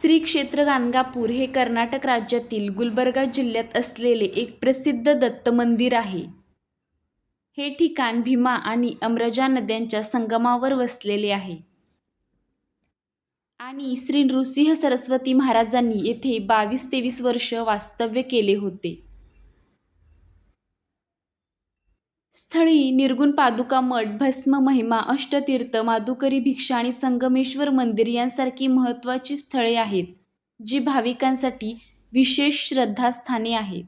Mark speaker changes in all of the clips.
Speaker 1: श्री क्षेत्र गाणगापूर हे कर्नाटक राज्यातील गुलबर्गा जिल्ह्यात असलेले एक प्रसिद्ध दत्त मंदिर आहे. हे ठिकाण भीमा आणि अमरजा नद्यांच्या संगमावर वसलेले आहे. आणि श्री नृसिंह सरस्वती महाराजांनी येथे बावीस तेवीस वर्ष वास्तव्य केले होते. स्थळी निर्गुण पादुका मठ, भस्म महिमा, अष्टतीर्थ, मादुकरी भिक्षा आणि संगमेश्वर मंदिर यांसारखी महत्त्वाची स्थळे आहेत, जी भाविकांसाठी विशेष श्रद्धास्थाने आहेत.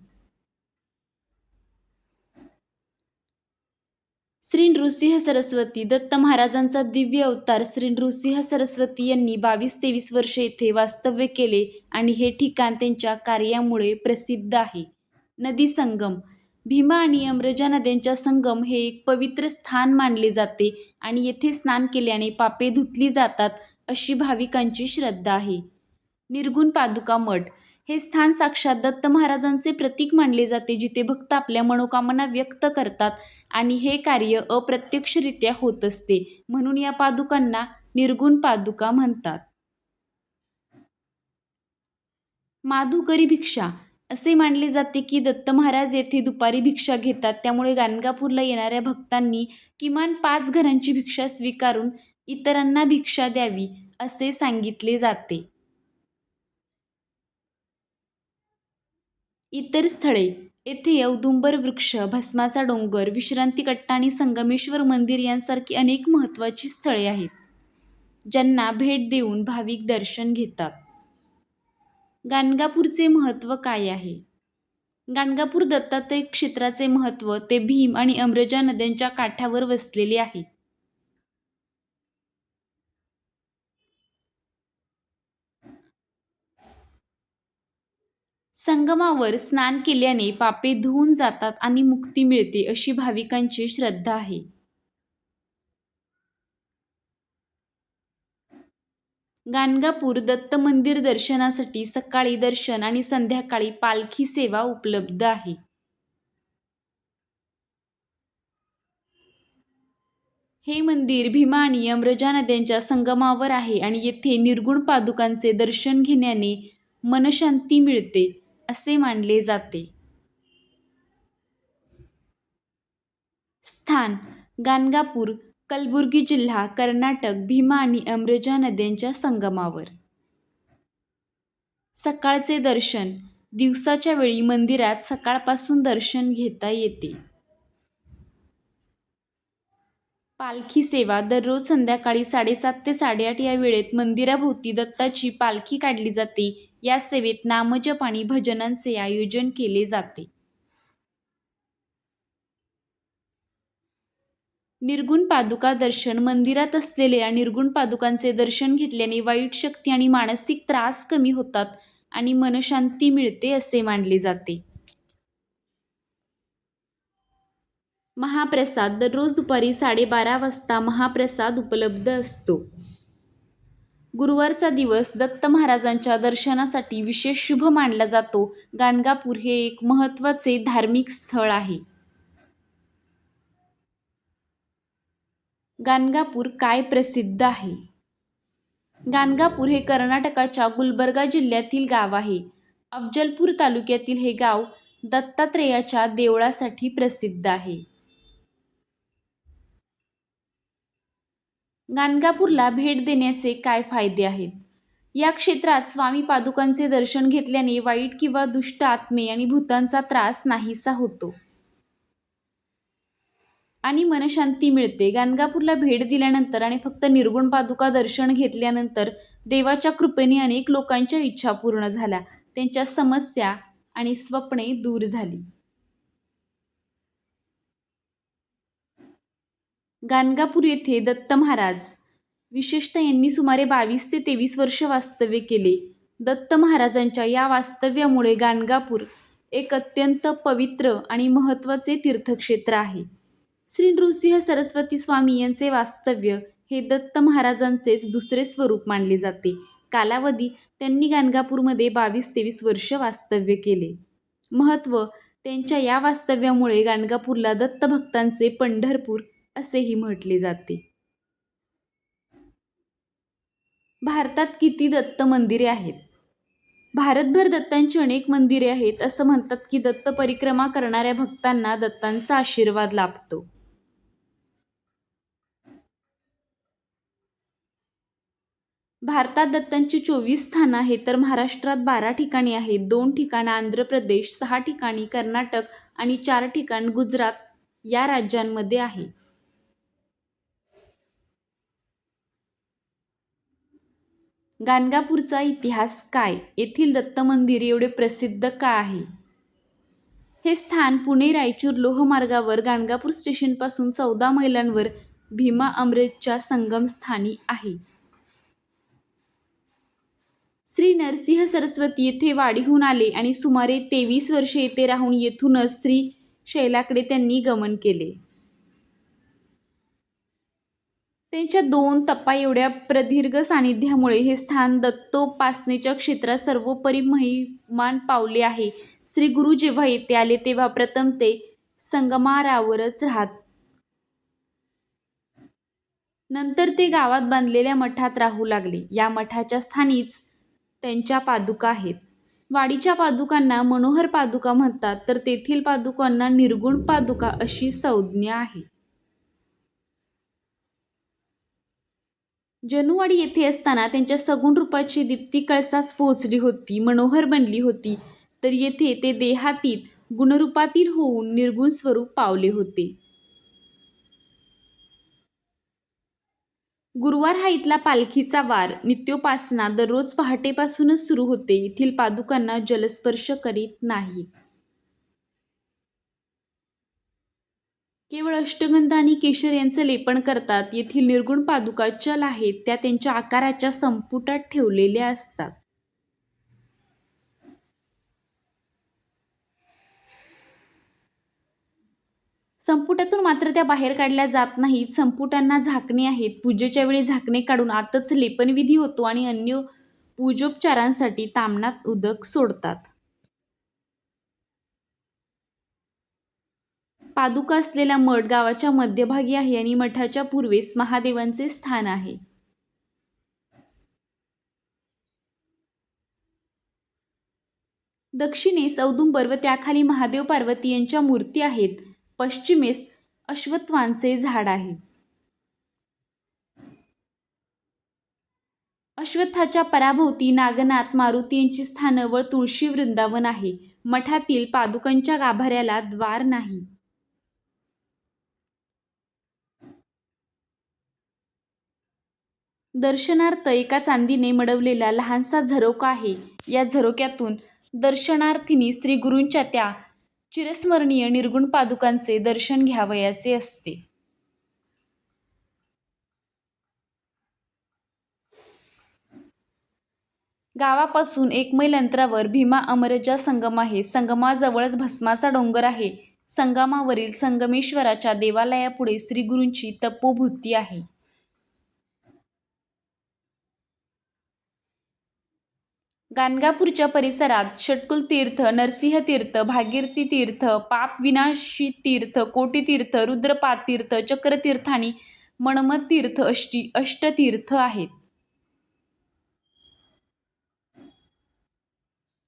Speaker 1: श्री नृसिंह सरस्वती दत्त महाराजांचा दिव्य अवतार श्री नृसिंह सरस्वती यांनी बावीस तेवीस वर्ष येथे वास्तव्य केले आणि हे ठिकाण त्यांच्या कार्यामुळे प्रसिद्ध आहे. नदी संगम भीमा आणि अमरजा नद्यांच्या संगम हे एक पवित्र स्थान मानले जाते आणि येथे स्नान केल्याने पापे धुतली जातात अशी भाविकांची श्रद्धा आहे. निर्गुण पादुका मठ हे स्थान साक्षात दत्त महाराजांचे प्रतीक मानले जाते जिथे भक्त आपल्या मनोकामना व्यक्त करतात आणि हे कार्य अप्रत्यक्षरित्या होत असते म्हणून या पादुकांना निर्गुण पादुका म्हणतात. माधुकरी भिक्षा असे मानले जाते की दत्त महाराज येथे दुपारी भिक्षा घेतात त्यामुळे गाणगापूरला येणाऱ्या भक्तांनी किमान पाच घरांची भिक्षा स्वीकारून इतरांना भिक्षा द्यावी असे सांगितले जाते. इतर स्थळे येथे औदुंबर वृक्ष, भस्माचा डोंगर, विश्रांती कट्टा आणि संगमेश्वर मंदिर यांसारखी अनेक महत्त्वाची स्थळे आहेत, ज्यांना भेट देऊन भाविक दर्शन घेतात. गाणगापूरचे महत्त्व काय आहे? गाणगापूर दत्तात्रय क्षेत्राचे महत्त्व ते भीम आणि अमरजा नद्यांच्या काठावर वसलेले आहे. संगमावर स्नान केल्याने पापे धुवून जातात आणि मुक्ती मिळते अशी भाविकांची श्रद्धा आहे. गाणगापूर दत्त मंदिर दर्शनासाठी सकाळी दर्शन आणि संध्याकाळी पालखी सेवा उपलब्ध आहे. हे मंदिर भीमा आणि अमरजा नद्यांच्या संगमावर आहे आणि येथे निर्गुण पादुकांचे दर्शन घेण्याने मनःशांती मिळते असे मानले जाते. स्थान गाणगापूर, कलबुर्गी जिल्हा, कर्नाटक भीमा आणि अमृजा नद्यांच्या संगमावर. सकाळचे दर्शन दिवसाच्या वेळी मंदिरात सकाळपासून दर्शन घेता येते. पालखी सेवा दररोज संध्याकाळी साडेसात ते साडेआठ या वेळेत मंदिराभोवती दत्ताची पालखी काढली जाते. या सेवेत नामजप आणि भजनांचे आयोजन केले जाते. निर्गुण पादुका दर्शन मंदिरात असलेल्या निर्गुण पादुकांचे दर्शन घेतल्याने वाईट शक्ती आणि मानसिक त्रास कमी होतात आणि मनःशांती मिळते असे मानले जाते. महाप्रसाद दररोज दुपारी साडेबारा वाजता महाप्रसाद उपलब्ध असतो. गुरुवारचा दिवस दत्त महाराजांच्या दर्शनासाठी विशेष शुभ मानला जातो. गाणगापूर हे एक महत्त्वाचे धार्मिक स्थळ आहे. गाणगापूर काय प्रसिद्ध आहे? गाणगापूर हे कर्नाटकाच्या गुलबर्गा जिल्ह्यातील गाव आहे. अफजलपूर तालुक्यातील हे गाव दत्तात्रेयाच्या देवळासाठी प्रसिद्ध आहे. गाणगापूरला भेट देण्याचे काय फायदे आहेत? या क्षेत्रात स्वामी पादुकांचे दर्शन घेतल्याने वाईट किंवा दुष्ट आत्मे आणि भूतांचा त्रास नाहीसा होतो. आणि मनशांती मिळते. गाणगापूरला भेट दिल्यानंतर आणि फक्त निर्गुण पादुका दर्शन घेतल्यानंतर देवाच्या कृपेने अनेक लोकांच्या इच्छा पूर्ण झाल्या, त्यांच्या समस्या आणि स्वप्ने दूर झाली. गाणगापूर येथे दत्त महाराज, विशेषतः यांनी सुमारे बावीस ते तेवीस वर्ष वास्तव्य केले. दत्त महाराजांच्या या वास्तव्यामुळे गाणगापूर एक अत्यंत पवित्र आणि महत्त्वाचे तीर्थक्षेत्र आहे. श्री नृसिंह सरस्वती स्वामी यांचे वास्तव्य हे दत्त महाराजांचेच दुसरे स्वरूप मानले जाते. कालावधी त्यांनी गाणगापूरमध्ये बावीस तेवीस वर्ष वास्तव्य केले. महत्त्व त्यांच्या या वास्तव्यामुळे गाणगापूरला दत्तभक्तांचे पंढरपूर असेही म्हटले जाते. भारतात किती दत्त मंदिरे आहेत भारतभर दत्तांची अनेक मंदिरे आहेत असं म्हणतात की दत्त परिक्रमा करणाऱ्या भक्तांना दत्तांचा आशीर्वाद लाभतो भारतात दत्तांची चोवीस स्थानं आहेत तर महाराष्ट्रात बारा ठिकाणी आहेत. दोन ठिकाणं आंध्र प्रदेश सहा ठिकाणी कर्नाटक आणि चार ठिकाण गुजरात या राज्यांमध्ये आहे. गाणगापूरचा इतिहास काय? येथील दत्त मंदिर एवढे प्रसिद्ध का आहे? हे स्थान पुणे रायचूर लोहमार्गावर गाणगापूर स्टेशनपासून चौदा मैलांवर भीमा अमृतच्या संगमस्थानी आहे. श्री नरसिंह सरस्वती येथे वाढीहून आले आणि सुमारे तेवीस वर्षे येथे राहून येथूनच श्री शैलाकडे त्यांनी गमन केले. त्यांच्या दोन तपा एवढ्या प्रदीर्घ सानिध्यामुळे हे स्थान दत्तोपासनेच्या क्षेत्रात सर्वोपरी महिमान पावले आहे. श्री गुरु जेव्हा येथे आले तेव्हा प्रथम ते संगमारावरच राहत. नंतर ते गावात बांधलेल्या मठात राहू लागले. या मठाच्या स्थानीच त्यांच्या पादुका आहेत. वाडीच्या पादुकांना मनोहर पादुका म्हणतात तर तेथील पादुकांना निर्गुण पादुका अशी संज्ञा आहे. जनुवाडी येथे असताना त्यांच्या सगुण रूपाची दीप्ती कळसास पोहोचली होती मनोहर बनली होती. तर येथे ते देहातीत गुणरूपातील होऊन निर्गुण स्वरूप पावले होते. गुरुवार हा इथला पालखीचा वार. नित्योपासना दररोज पहाटेपासूनच सुरू होते. येथील पादुकांना जलस्पर्श करीत नाही. केवळ अष्टगंध आणि केशर यांचं लेपन करतात. येथील निर्गुण पादुका चल आहेत. त्या त्यांच्या आकाराच्या संपुटात ठेवलेल्या असतात. संपुटातून मात्र त्या बाहेर काढल्या जात नाहीत. संपुटांना झाकणे आहेत. पूजेच्या वेळी झाकणे काढून आतच लेपनविधी होतो आणि अन्य पूजोपचारांसाठी तामणात उदक सोडतात. पादुका असलेला मठ गावाच्या मध्यभागी आहे आणि मठाच्या पूर्वेस महादेवांचे स्थान आहे. दक्षिणेस औदुंबर व त्याखाली महादेव पार्वती यांच्या मूर्ती आहेत. पश्चिमेस अश्वत्थांचे झाड आहे. अश्वत्थाच्या पराभोवती नागनाथ मारुती यांची स्थानं व तुळशी वृंदावन आहे. मठातील पादुकांच्या गाभाऱ्याला द्वार नाही. दर्शनार्थ एका चांदीने मडवलेला लहानसा झरोका आहे. या झरोक्यातून दर्शनार्थींनी श्रीगुरूंच्या त्या चिरस्मरणीय निर्गुण पादुकांचे दर्शन घ्यावयाचे असते. गावापासून एक मैल अंतरावर भीमा अमरजा संगम आहे. संगमाजवळच भस्माचा डोंगर आहे. संगमावरील संगमेश्वराच्या देवालयापुढे श्रीगुरूंची तपोभूती आहे. गाणगापूरच्या परिसरात षटकुल तीर्थ नरसिंह तीर्थ भागीरथी तीर्थ पापविनाशी तीर्थ कोटीतीर्थ रुद्रपाद तीर्थ चक्रतीर्थ आणि मणमत तीर्थ अष्टी अष्टतीर्थ आहेत.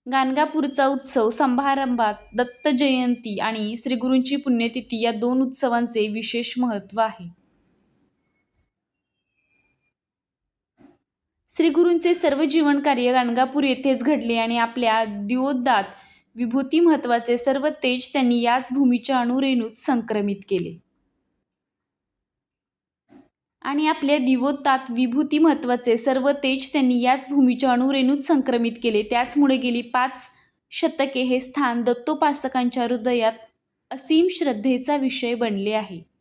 Speaker 1: गाणगापूरचा उत्सव समारंभात दत्त जयंती आणि श्रीगुरूंची पुण्यतिथी या दोन उत्सवांचे विशेष महत्त्व आहे. श्रीगुरूंचे सर्व जीवनकार्य गाणगापूर येथेच घडले आणि आपल्या दिवोद्दात विभूती महत्त्वाचे सर्व तेज त्यांनी याच भूमीच्या अणुरेणूत संक्रमित केले. आणि आपल्या दिवोत्तात विभूती महत्त्वाचे सर्व तेज त्यांनी याच भूमीच्या अणुरेणूत संक्रमित केले. त्याचमुळे गेली पाच शतके हे स्थान दत्तोपासकांच्या हृदयात असीम श्रद्धेचा विषय बनले आहे.